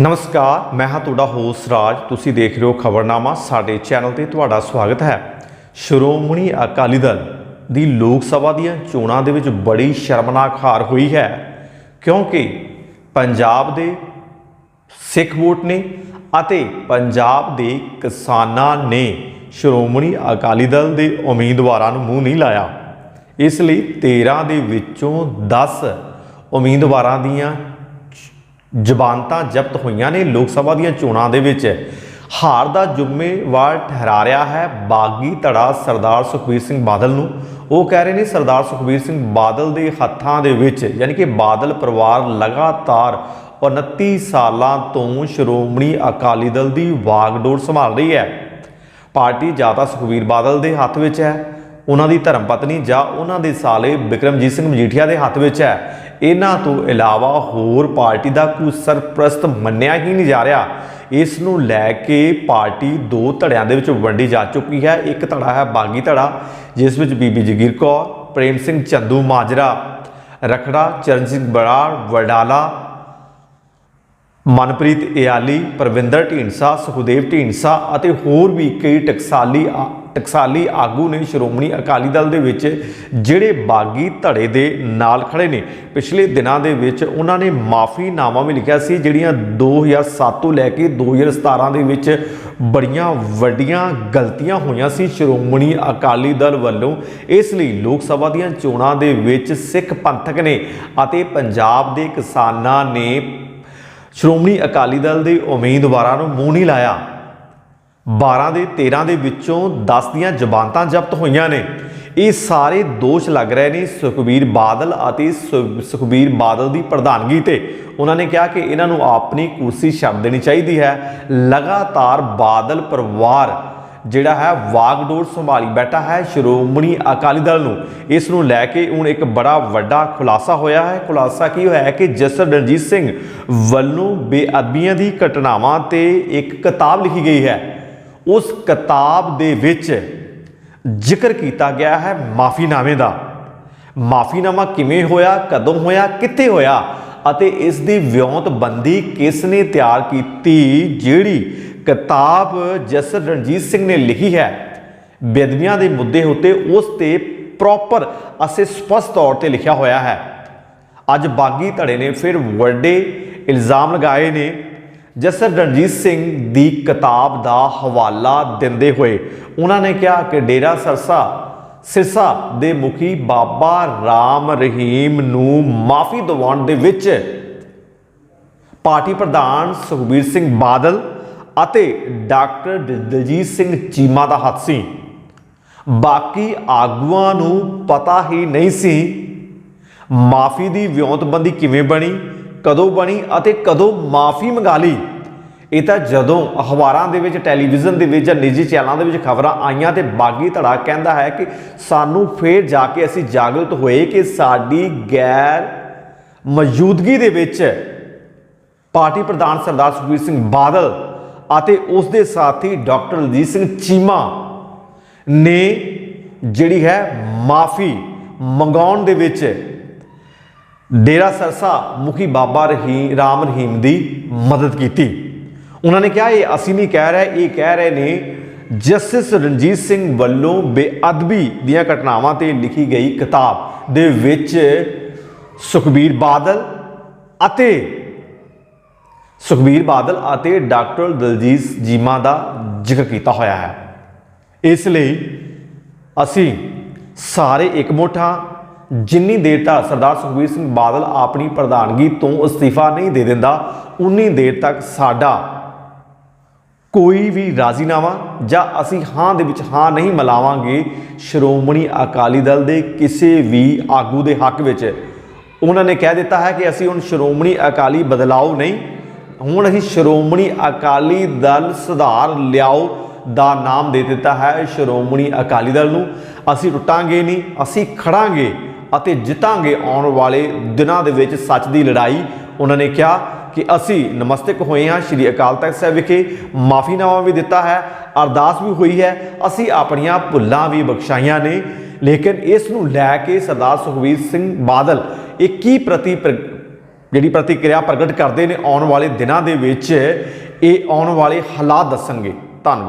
ਨਮਸਕਾਰ, ਮੈਂ ਹਾਂ ਤੁਹਾਡਾ ਹੋਸਟ ਰਾਜ। ਤੁਸੀਂ ਦੇਖ ਰਹੇ ਹੋ ਖਬਰਨਾਮਾ। ਸਾਡੇ ਚੈਨਲ ਤੇ ਤੁਹਾਡਾ ਸਵਾਗਤ ਹੈ। ਸ਼੍ਰੋਮਣੀ ਅਕਾਲੀ ਦਲ ਦੀ ਲੋਕ ਸਭਾ ਦੀਆਂ ਚੋਣਾਂ ਦੇ ਵਿੱਚ ਬੜੀ ਸ਼ਰਮਨਾਕ ਹਾਰ ਹੋਈ ਹੈ। ਕਿਉਂਕਿ ਪੰਜਾਬ ਦੇ ਸਿੱਖ ਵੋਟ ਨੇ ਅਤੇ ਪੰਜਾਬ ਦੇ ਕਿਸਾਨਾਂ ਨੇ ਸ਼੍ਰੋਮਣੀ ਅਕਾਲੀ ਦਲ ਦੇ ਉਮੀਦਵਾਰਾਂ ਨੂੰ ਮੂੰਹ ਨਹੀਂ ਲਾਇਆ। ਇਸ ਲਈ 13 ਦੇ ਵਿੱਚੋਂ 10 ਉਮੀਦਵਾਰਾਂ ਦੀਆਂ ਜ਼ਬਾਨਤਾਂ ਜ਼ਬਤ ਹੋਈਆਂ ਨੇ ਲੋਕ ਸਭਾ ਦੀਆਂ ਚੋਣਾਂ ਦੇ ਵਿੱਚ। ਹਾਰ ਦਾ ਜ਼ਿੰਮੇਵਾਰ ਠਹਿਰਾ ਰਿਹਾ ਹੈ ਬਾਗੀ ਧੜਾ ਸਰਦਾਰ ਸੁਖਬੀਰ ਸਿੰਘ ਬਾਦਲ ਨੂੰ। ਉਹ ਕਹਿ ਰਹੇ ਨੇ ਸਰਦਾਰ ਸੁਖਬੀਰ ਸਿੰਘ ਬਾਦਲ ਦੇ ਹੱਥਾਂ ਦੇ ਵਿੱਚ, ਯਾਨੀ ਕਿ ਬਾਦਲ ਪਰਿਵਾਰ ਲਗਾਤਾਰ 29 ਸਾਲਾਂ ਤੋਂ ਸ਼੍ਰੋਮਣੀ ਅਕਾਲੀ ਦਲ ਦੀ ਵਾਗਡੋਰ ਸੰਭਾਲ ਰਹੀ ਹੈ। ਪਾਰਟੀ ਜਾਂ ਤਾਂ ਸੁਖਬੀਰ ਬਾਦਲ ਦੇ ਹੱਥ ਵਿੱਚ ਹੈ ਉਹਨਾਂ ਦੀ ਧਰਮ ਪਤਨੀ ਜਾਂ ਉਹਨਾਂ ਦੇ ਸਾਲੇ ਬਿਕਰਮਜੀਤ ਸਿੰਘ ਮਜੀਠੀਆ ਦੇ ਹੱਥ ਵਿੱਚ ਹੈ। ਇਹਨਾਂ ਤੋਂ ਇਲਾਵਾ ਹੋਰ ਪਾਰਟੀ ਦਾ ਕੋਈ ਸਰਪ੍ਰਸਤ ਮੰਨਿਆ ਹੀ ਨਹੀਂ ਜਾ ਰਿਹਾ। ਇਸ ਨੂੰ ਲੈ ਕੇ ਪਾਰਟੀ ਦੋ ਧੜਿਆਂ ਦੇ ਵਿੱਚ ਵੰਡੀ ਜਾ ਚੁੱਕੀ ਹੈ। ਇੱਕ ਧੜਾ ਹੈ ਬਾਗੀ ਧੜਾ, ਜਿਸ ਵਿੱਚ ਬੀਬੀ ਜਗੀਰ ਕੌਰ, ਪ੍ਰੇਮ ਸਿੰਘ ਚੰਦੂ ਮਾਜਰਾ, ਰਖੜਾ, ਚਰਨ ਸਿੰਘ ਬਰਾੜ ਵਡਾਲਾ ਮਨਪ੍ਰੀਤ ਇਆਲੀ, ਪਰਵਿੰਦਰ ਢੀਂਡਸਾ, ਸੁਖਦੇਵ ਢੀਂਡਸਾ ਅਤੇ ਹੋਰ ਵੀ ਕਈ ਟਕਸਾਲੀ ਆ- ਟਕਸਾਲੀ ਆਗੂ ਨੇ ਸ਼੍ਰੋਮਣੀ ਅਕਾਲੀ ਦਲ ਦੇ ਵਿੱਚ ਜਿਹੜੇ ਬਾਗੀ ਧੜੇ ਦੇ ਨਾਲ ਖੜੇ ਨੇ। ਪਿਛਲੇ ਦਿਨਾਂ ਦੇ ਵਿੱਚ ਉਹਨਾਂ ਨੇ ਮਾਫੀਨਾਮਾ ਵੀ ਲਿਖਿਆ ਸੀ, ਜਿਹੜੀਆਂ 2007 ਤੋਂ ਲੈ ਕੇ 2017 ਦੇ ਵਿੱਚ ਬੜੀਆਂ ਵੱਡੀਆਂ ਗਲਤੀਆਂ ਹੋਈਆਂ ਸੀ ਸ਼੍ਰੋਮਣੀ ਅਕਾਲੀ ਦਲ ਵੱਲੋਂ। ਇਸ ਲਈ ਲੋਕ ਸਭਾ ਦੀਆਂ ਚੋਣਾਂ ਦੇ ਵਿੱਚ ਸਿੱਖ ਪੰਥਕ ਨੇ ਅਤੇ ਪੰਜਾਬ ਦੇ ਕਿਸਾਨਾਂ ਨੇ ਸ਼੍ਰੋਮਣੀ ਅਕਾਲੀ ਦਲ ਦੇ ਉਮੀਦਵਾਰਾਂ ਨੂੰ ਮੂੰਹ ਨਹੀਂ ਲਾਇਆ। 12 ਦੇ 13 ਦੇ ਵਿੱਚੋਂ 10 ਦੀਆਂ ਜ਼ਮਾਨਤਾਂ ਜ਼ਬਤ ਹੋਈਆਂ ਨੇ। ਇਹ ਸਾਰੇ ਦੋਸ਼ ਲੱਗ ਰਹੇ ਨੇ ਸੁਖਬੀਰ ਬਾਦਲ ਅਤੇ ਸੁ- ਸੁਖਬੀਰ ਬਾਦਲ ਦੀ ਪ੍ਰਧਾਨਗੀ ਤੇ। ਉਹਨਾਂ ਨੇ ਕਿਹਾ ਕਿ ਇਹਨਾਂ ਨੂੰ ਆਪਣੀ ਕੁਰਸੀ ਛੱਡ ਦੇਣੀ ਚਾਹੀਦੀ ਹੈ। ਲਗਾਤਾਰ ਬਾਦਲ ਪਰਿਵਾਰ ਜਿਹੜਾ ਹੈ ਵਾਗਡੋਰ ਸੰਭਾਲੀ ਬੈਠਾ ਹੈ। ਸ਼੍ਰੋਮਣੀ ਅਕਾਲੀ ਦਲ ਨੂੰ ਇਸ ਨੂੰ ਲੈ ਕੇ ਹੁਣ ਇੱਕ ਬੜਾ ਵੱਡਾ ਖੁਲਾਸਾ ਹੋਇਆ ਹੈ। ਖੁਲਾਸਾ ਕੀ ਹੋਇਆ ਹੈ ਕਿ ਜਸਰ ਰਣਜੀਤ ਸਿੰਘ ਵੱਲੋਂ ਬੇਅਦਬੀਆਂ ਦੀ ਘਟਨਾਵਾਂ ਤੇ ਇੱਕ ਕਿਤਾਬ ਲਿਖੀ ਗਈ ਹੈ। ਉਸ ਕਿਤਾਬ ਦੇ ਵਿੱਚ ਜ਼ਿਕਰ ਕੀਤਾ ਗਿਆ ਹੈ ਮਾਫੀਨਾਮੇ ਦਾ। ਮਾਫੀਨਾਮਾ ਕਿਵੇਂ ਹੋਇਆ, ਕਦੋਂ ਹੋਇਆ, ਕਿੱਥੇ ਹੋਇਆ ਅਤੇ ਇਸ ਦੀ ਵਿਉਂਤਬੰਦੀ ਕਿਸ ਨੇ ਤਿਆਰ ਕੀਤੀ, ਜਿਹੜੀ ਕਿਤਾਬ ਜਸਰ ਰਣਜੀਤ ਸਿੰਘ ਨੇ ਲਿਖੀ ਹੈ। ਬੇਦਬੀਆਂ ਦੇ ਮੁੱਦੇ ਉੱਤੇ ਉਸ ਤੇ ਪ੍ਰੋਪਰ ਅਤੇ ਸਪਸ਼ਟ ਤੌਰ ਤੇ ਲਿਖਿਆ ਹੋਇਆ ਹੈ। ਅੱਜ ਬਾਗੀ ਧੜੇ ਨੇ ਫਿਰ ਵੱਡੇ ਇਲਜ਼ਾਮ ਲਗਾਏ ਨੇ ਜਸਰ ਰਣਜੀਤ ਸਿੰਘ ਦੀ ਕਿਤਾਬ ਦਾ ਹਵਾਲਾ ਦਿੰਦੇ ਹੋਏ ਉਹਨਾਂ ਨੇ ਕਿਹਾ ਕਿ ਡੇਰਾ ਸਰਸਾ ਸਿਰਸਾ ਦੇ ਮੁਖੀ ਬਾਬਾ ਰਾਮ ਰਹੀਮ ਨੂੰ ਮਾਫੀ ਦਿਵਾਉਣ ਦੇ ਵਿੱਚ ਪਾਰਟੀ ਪ੍ਰਧਾਨ ਸੁਖਬੀਰ ਸਿੰਘ ਬਾਦਲ ਅਤੇ ਡਾਕਟਰ ਦਲਜੀਤ ਸਿੰਘ ਚੀਮਾ ਦਾ ਹੱਥ ਸੀ। ਬਾਕੀ ਆਗੂਆਂ ਨੂੰ ਪਤਾ ਹੀ ਨਹੀਂ ਸੀ ਮਾਫੀ ਦੀ ਵਿਉਂਤਬੰਦੀ ਕਿਵੇਂ ਬਣੀ ਕਦੋਂ ਬਣੀ ਅਤੇ ਕਦੋਂ ਮਾਫੀ ਮੰਗਾ ਲਈ? ਇਹ ਤਾਂ ਜਦੋਂ ਅਖਬਾਰਾਂ ਦੇ ਵਿੱਚ, ਟੈਲੀਵਿਜ਼ਨ ਦੇ ਵਿੱਚ ਜਾਂ ਨਿੱਜੀ ਚੈਨਲਾਂ ਦੇ ਵਿੱਚ ਖਬਰਾਂ ਆਈਆਂ ਤੇ ਬਾਗੀ ਧੜਾ ਕਹਿੰਦਾ ਹੈ ਕਿ ਸਾਨੂੰ ਫੇਰ ਜਾ ਕੇ ਅਸੀਂ ਜਾਗਰੂਕ ਹੋਏ ਕਿ ਸਾਡੀ ਗੈਰ ਮੌਜੂਦਗੀ ਦੇ ਵਿੱਚ ਪਾਰਟੀ ਪ੍ਰਧਾਨ ਸਰਦਾਰ ਸੁਖਬੀਰ ਸਿੰਘ ਬਾਦਲ ਅਤੇ ਉਸ ਦੇ ਸਾਥੀ ਡਾਕਟਰ ਰਣਜੀਤ ਸਿੰਘ ਚੀਮਾ ਨੇ ਜਿਹੜੀ ਹੈ ਮਾਫੀ ਮੰਗਾਉਣ ਦੇ ਵਿੱਚ ਡੇਰਾ ਸਰਸਾ ਮੁਖੀ ਬਾਬਾ ਰਹੀਮ, ਰਾਮ ਰਹੀਮ ਦੀ ਮਦਦ ਕੀਤੀ। ਉਹਨਾਂ ਨੇ ਕਿਹਾ, ਇਹ ਅਸੀਂ ਨਹੀਂ ਕਹਿ ਰਹੇ, ਇਹ ਕਹਿ ਰਹੇ ਨੇ, ਜਸਟਿਸ ਰਣਜੀਤ ਸਿੰਘ ਵੱਲੋਂ ਬੇਅਦਬੀ ਦੀਆਂ ਘਟਨਾਵਾਂ ਤੇ ਲਿਖੀ ਗਈ ਕਿਤਾਬ ਦੇ ਵਿੱਚ ਸੁਖਬੀਰ ਬਾਦਲ ਅਤੇ ਸੁਖਬੀਰ ਬਾਦਲ ਅਤੇ ਡਾਕਟਰ ਦਲਜੀਤ ਜੀਮਾ ਦਾ ਜ਼ਿਕਰ ਕੀਤਾ ਹੋਇਆ ਹੈ। ਇਸ ਲਈ ਅਸੀਂ ਸਾਰੇ ਇੱਕ ਹਾਂ। ਜਿੰਨੀ ਦੇਰ ਤੱਕ ਸਰਦਾਰ ਸੁਖਬੀਰ ਸਿੰਘ ਬਾਦਲ ਆਪਣੀ ਪ੍ਰਧਾਨਗੀ ਤੋਂ ਅਸਤੀਫਾ ਨਹੀਂ ਦੇ ਦਿੰਦਾ, ਉਨੀ ਦੇਰ ਤੱਕ ਸਾਡਾ ਕੋਈ ਵੀ ਰਾਜ਼ੀਨਾਮਾ ਜਾਂ ਅਸੀਂ ਹਾਂ ਦੇ ਵਿੱਚ ਹਾਂ ਨਹੀਂ ਮਿਲਾਵਾਂਗੇ, ਸ਼੍ਰੋਮਣੀ ਅਕਾਲੀ ਦਲ ਦੇ ਕਿਸੇ ਵੀ ਆਗੂ ਦੇ ਹੱਕ ਵਿੱਚ। ਉਹਨਾਂ ਨੇ ਕਹਿ ਦਿੱਤਾ ਹੈ ਕਿ ਅਸੀਂ ਹੁਣ ਸ਼੍ਰੋਮਣੀ ਅਕਾਲੀ ਬਦਲਾਓ ਨਹੀਂ, ਹੁਣ ਅਸੀਂ ਸ਼੍ਰੋਮਣੀ ਅਕਾਲੀ ਦਲ ਸੁਧਾਰ ਲਿਆਓ ਦਾ ਨਾਮ ਦੇ ਦਿੱਤਾ ਹੈ ਸ਼੍ਰੋਮਣੀ ਅਕਾਲੀ ਦਲ ਨੂੰ। ਅਸੀਂ ਟੁੱਟਾਂਗੇ ਨਹੀਂ, ਅਸੀਂ ਖੜਾਂਗੇ। ਅਤੇ ਜਿੱਤਾਂਗੇ ਆਉਣ ਵਾਲੇ ਦਿਨਾਂ ਦੇ ਵਿੱਚ ਸੱਚ ਦੀ ਲੜਾਈ, ਉਹਨਾਂ ਨੇ ਕਿਹਾ ਕਿ ਅਸੀਂ ਨਮਸਤਕ ਹੋਏ ਹਾਂ ਸ਼੍ਰੀ ਅਕਾਲ ਤਖਤ ਸਾਹਿਬ ਵਿਖੇ। ਮਾਫੀਨਾਮਾ ਵੀ ਦਿੱਤਾ ਹੈ, ਅਰਦਾਸ ਵੀ ਹੋਈ ਹੈ, ਅਸੀਂ ਆਪਣੀਆਂ ਭੁੱਲਾਂ ਵੀ ਬਖਸ਼ਾਈਆਂ ਨੇ। ਲੇਕਿਨ ਇਸ ਨੂੰ ਲੈ ਕੇ ਸਰਦਾਰ ਸੁਖਬੀਰ ਸਿੰਘ ਬਾਦਲ ਇਹ ਕੀ ਪ੍ਰਤੀ ਪ੍ਰ- ਜਿਹੜੀ ਪ੍ਰਤੀਕਿਰਿਆ ਪ੍ਰਗਟ ਕਰਦੇ ਨੇ ਆਉਣ ਵਾਲੇ ਦਿਨਾਂ ਦੇ ਵਿੱਚ, ਇਹ ਆਉਣ ਵਾਲੇ ਹਾਲਾਤ ਦੱਸਣਗੇ। ਧੰਨਵਾਦ।